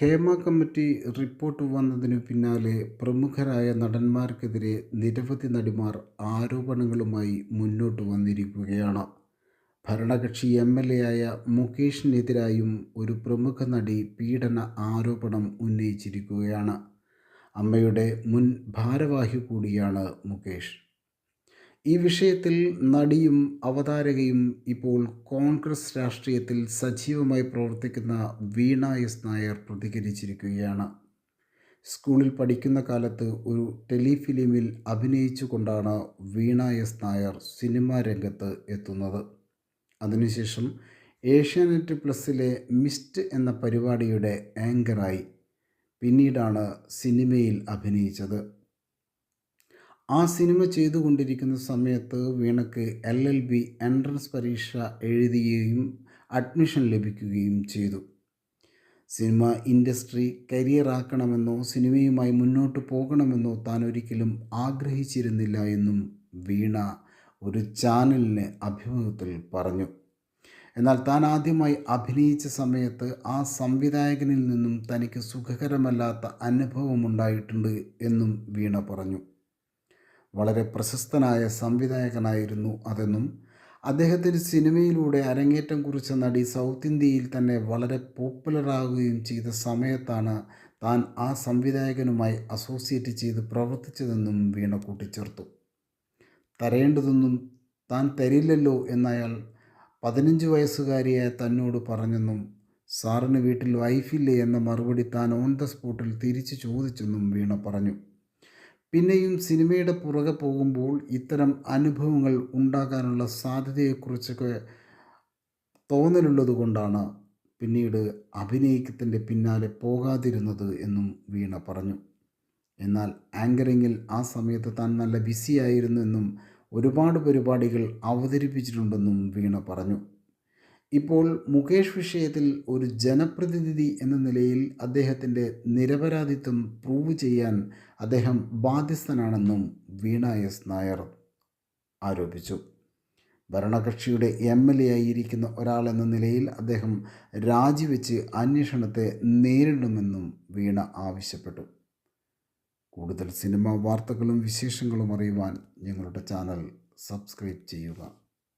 Hema committee report വന്നതിനു പിന്നാലെ പ്രമുഖരായ നടന്മാർക്കെതിരെ നിരവധി നടിമാർ ആരോപണങ്ങളുമായി മുന്നോട്ട് വന്നിരിക്കുകയാണ്. ഭരണകക്ഷി എം എൽ എ ആയ മുകേഷിനെതിരായും ഒരു പ്രമുഖ നടി പീഡന ആരോപണം ഉന്നയിച്ചിരിക്കുകയാണ്. അമ്മയുടെ മുൻ ഭാരവാഹി കൂടിയാണ് മുകേഷ്. ഈ വിഷയത്തിൽ നടിയും അവതാരകയും ഇപ്പോൾ കോൺഗ്രസ് രാഷ്ട്രീയത്തിൽ സജീവമായി പ്രവർത്തിക്കുന്ന വീണ എസ് നായർ പ്രതികരിച്ചിരിക്കുകയാണ്. സ്കൂളിൽ പഠിക്കുന്ന കാലത്ത് ഒരു ടെലിഫിലിമിൽ അഭിനയിച്ചുകൊണ്ടാണ് വീണ എസ് നായർ സിനിമാ രംഗത്ത് എത്തുന്നത്. അതിനുശേഷം ഏഷ്യാനെറ്റ് പ്ലസിലെ മിസ്റ്റ് എന്ന പരിപാടിയുടെ ആങ്കറായി പിന്നീടാണ് സിനിമയിൽ അഭിനയിച്ചത്. ആ സിനിമ ചെയ്തുകൊണ്ടിരിക്കുന്ന സമയത്ത് വീണക്ക് എൽ എൽ ബി എൻട്രൻസ് പരീക്ഷ എഴുതുകയും അഡ്മിഷൻ ലഭിക്കുകയും ചെയ്തു. സിനിമ ഇൻഡസ്ട്രി കരിയർ ആക്കണമെന്നോ സിനിമയുമായി മുന്നോട്ട് പോകണമെന്നോ താൻ ഒരിക്കലും ആഗ്രഹിച്ചിരുന്നില്ല എന്നും വീണ ഒരു ചാനലിന് അഭിമുഖത്തിൽ പറഞ്ഞു. എന്നാൽ താൻ ആദ്യമായി അഭിനയിച്ച സമയത്ത് ആ സംവിധായകനിൽ നിന്നും തനിക്ക് സുഖകരമല്ലാത്ത അനുഭവമുണ്ടായിട്ടുണ്ട് എന്നും വീണ പറഞ്ഞു. വളരെ പ്രശസ്തനായ സംവിധായകനായിരുന്നു അതെന്നും അദ്ദേഹത്തിന് സിനിമയിലൂടെ അരങ്ങേറ്റം കുറിച്ച നടി സൗത്ത് ഇന്ത്യയിൽ തന്നെ വളരെ പോപ്പുലറാകുകയും ചെയ്ത സമയത്താണ് താൻ ആ സംവിധായകനുമായി അസോസിയേറ്റ് ചെയ്ത് പ്രവർത്തിച്ചതെന്നും വീണ കൂട്ടിച്ചേർത്തു. തരേണ്ടതൊന്നും താൻ തരില്ലല്ലോ എന്നയാൾ പതിനഞ്ച് വയസ്സുകാരിയായ തന്നോട് പറഞ്ഞെന്നും സാറിന് വീട്ടിൽ വൈഫില്ലേ എന്ന മറുപടി താൻ ഓൺ ദ സ്പോട്ടിൽ തിരിച്ചു ചോദിച്ചെന്നും വീണ പറഞ്ഞു. പിന്നെയും സിനിമയുടെ പുറകെ പോകുമ്പോൾ ഇത്തരം അനുഭവങ്ങൾ ഉണ്ടാകാനുള്ള സാധ്യതയെക്കുറിച്ചൊക്കെ തോന്നലുള്ളത് കൊണ്ടാണ് പിന്നീട് അഭിനയത്തിന്റെ പിന്നാലെ പോകാതിരുന്നത് എന്നും വീണ പറഞ്ഞു. എന്നാൽ ആങ്കറിങ്ങിൽ ആ സമയത്ത് താൻ നല്ല ബിസിയായിരുന്നു എന്നും ഒരുപാട് പരിപാടികൾ അവതരിപ്പിച്ചിട്ടുണ്ടെന്നും വീണ പറഞ്ഞു. ഇപ്പോൾ മുകേഷ് വിഷയത്തിൽ ഒരു ജനപ്രതിനിധി എന്ന നിലയിൽ അദ്ദേഹത്തിന്റെ നിരപരാധിത്വം പ്രൂവ് ചെയ്യാൻ അദ്ദേഹം ബാധ്യസ്ഥനാണെന്നും വീണ എസ് നായർ ആരോപിച്ചു. ഭരണകക്ഷിയുടെ എം എൽ എ ആയിരിക്കുന്ന ഒരാളെന്ന നിലയിൽ അദ്ദേഹം രാജിവെച്ച് അന്വേഷണത്തെ നേരിടുമെന്നും വീണ ആവശ്യപ്പെട്ടു. കൂടുതൽ സിനിമാ വാർത്തകളും വിശേഷങ്ങളും അറിയുവാൻ ഞങ്ങളുടെ ചാനൽ സബ്സ്ക്രൈബ് ചെയ്യുക.